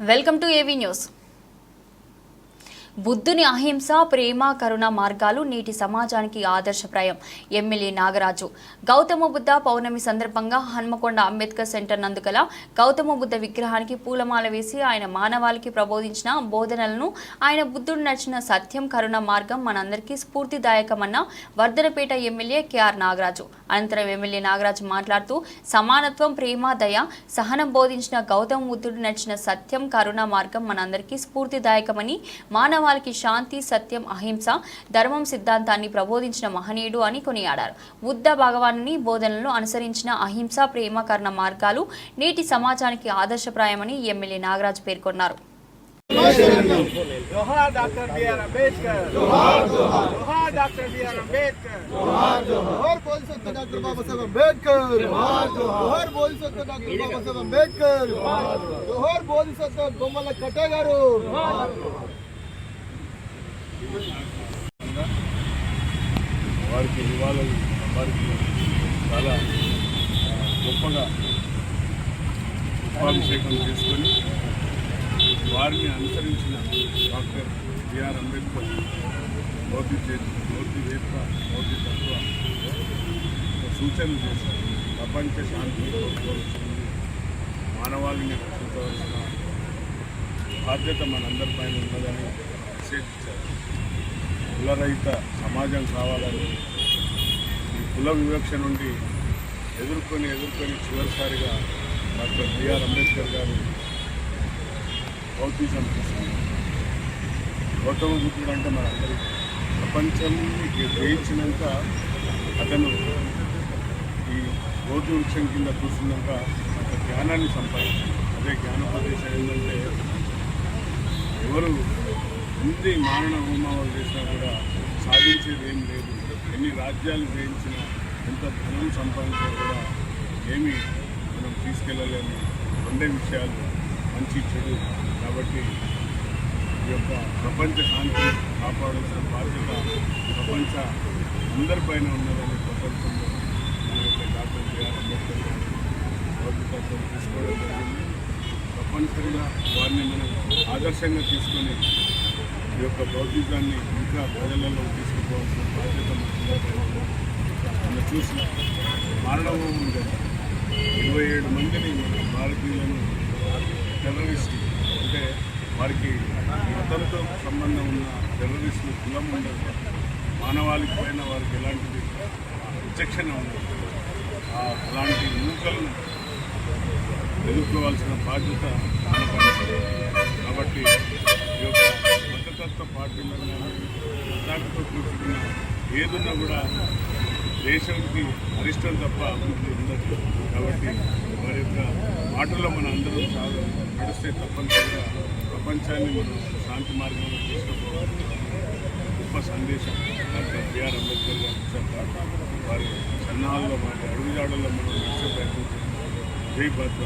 Welcome to AV news. బుద్ధుని అహింస ప్రేమ కరుణ మార్గాలు నేటి సమాజానికి ఆదర్శప్రాయం. ఎమ్మెల్యే నాగరాజు గౌతమ బుద్ధ పౌర్ణమి సందర్భంగా హన్మకొండ అంబేద్కర్ సెంటర్ నందుకల గౌతమ బుద్ధ విగ్రహానికి పూలమాల వేసి ఆయన మానవాళికి ప్రబోధించిన బోధనలను ఆయన బుద్ధుడు నడిచిన సత్యం కరుణ మార్గం మనందరికీ స్ఫూర్తిదాయకమన్న వర్ధనపేట ఎమ్మెల్యే కెఆర్ నాగరాజు. అనంతరం ఎమ్మెల్యే నాగరాజు మాట్లాడుతూ సమానత్వం ప్రేమ దయ సహనం బోధించిన గౌతమ బుద్ధుడు నడిచిన సత్యం కరుణ మార్గం మనందరికీ స్ఫూర్తిదాయకమని మానవాళికి శాంతి సత్యం అహింస ధర్మం సిద్ధాంతాన్ని ప్రబోధించిన మహనీయుడు అని కొనియాడారు. బుద్ధ భగవాను బోధనలను అనుసరించిన అహింస ప్రేమ కరుణ మార్గాలు నేటి సమాజానికి ఆదర్శప్రాయమని ఎమ్మెల్యే నాగరాజు పేర్కొన్నారు. जोहार डॉक्टर बी आर अम्बेडकर जोहार जोहार जोहार डॉक्टर बी आर अम्बेडकर जोहार बोल सकते डॉक्टर बाबासाहेब आंबेडकर जोहार बोल सकते डॉक्टर बाबासाहेब आंबेडकर जोहार बोल सकते బొమ్మల కట్టే గారు వారికి నివాళులు వారికి చాలా ఆ, గొప్పగా పుష్పాభిషేకం చేసుకొని వారిని అనుసరించిన డాక్టర్ బిఆర్ అంబేద్కర్ మోదీ చేతి మోదీవేత్త మోదీ తత్వ సూచనలు చేశారు. ప్రపంచ శాంతి కోరుకోవాల్సింది మానవాళిని రక్షించవలసిన బాధ్యత మనందరిపైన ఉన్నదని నిషేధించారు. కులరహిత సమాజం కావాలని ఈ కుల వివక్ష నుండి ఎదుర్కొని ఎదుర్కొని చివరిసారిగా డాక్టర్ బిఆర్ అంబేద్కర్ గారు బౌద్ధిజం తీసుకున్నారు గౌతమ బుద్ధుడు అంటే మనందరికీ ప్రపంచాన్ని జయించినాక అతను ఈ బౌద్ధ వృక్షం కింద కూర్చున్నాక ఒక జ్ఞానాన్ని సంపాదించాడు అదే జ్ఞానోపదేశం ఏంటంటే ఎవరు ఎన్ని మారణ హోమాలు చేసినా కూడా సాధించేది ఏం లేదు ఎన్ని రాజ్యాలు జయించినా ఎంత ధనం సంపాదించినా కూడా ఏమీ మనం తీసుకెళ్ళలేము రెండే విషయాలు మంచి చెడు కాబట్టి ఈ యొక్క ప్రపంచ శాంతి కాపాడాల్సిన బాధ్యత ప్రపంచ అందరిపైన ఉన్నదని ప్రపంచంలో మన యొక్క డాక్టర్ బిఆర్ అంబేద్కర్ గారు తీసుకోవడం జరిగింది. తప్పనిసరిగా వారిని మనం ఆదర్శంగా తీసుకొని ఈ యొక్క బౌద్ధికాన్ని ఇంకా ప్రజలలో తీసుకుపోవాల్సిన బాధ్యత మనం చూసిన మారణహోమం కదా ఇరవై ఏడు మందిని మన భారతీయులను టెర్రరిస్ట్ అంటే వారికి మతంతో సంబంధం ఉన్న టెర్రరిస్టులు కులం ఉండదు. మానవాళికి పైన వారికి ఎలాంటిది విచక్షణ ఉండదు. ఆ అలాంటి మూకలను ఎదుర్కోవాల్సిన బాధ్యత కాబట్టి ఈ యొక్క మతతత్వ పార్టీలను మతాలతో కూర్చుకున్న ఏదున్నా కూడా దేశానికి అరిష్టం తప్ప అభివృద్ధి ఉండదు. కాబట్టి వారి యొక్క మాటల్లో మన అందరం చాలా నడిస్తే తప్పనిసరిగా ప్రపంచాన్ని మనం శాంతి మార్గంలో తీసుకుపోవాలి. గొప్ప సందేశం. డాక్టర్ బిఆర్ అంబేద్కర్ గారు ఇచ్చారు వారి సన్నాహాల్లో వారి అడుగుజాడల్లో మనం నడిచే ప్రయత్నం చేస్తాం జై భారత